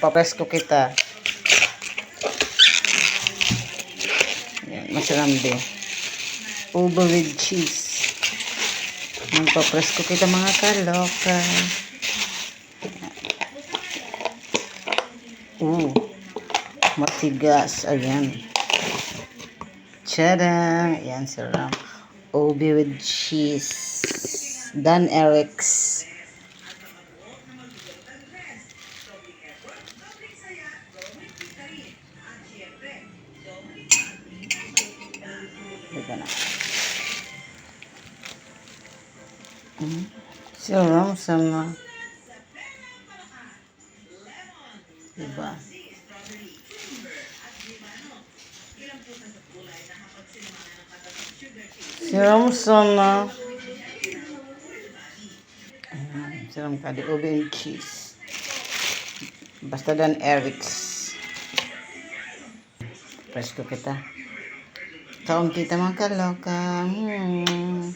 Papresko kita. Yan, masarambe. Uber with cheese. Magpapresko kita mga kaloka. Uh, matigas. Ayan. Tadang! Ayan, sarap. Ubi with cheese. Dan Eric's. Serum sama iba Serum sama Serum kade oven cheese Basta dan Eric's Presko kita Taon kita mga kaloka. Hmm.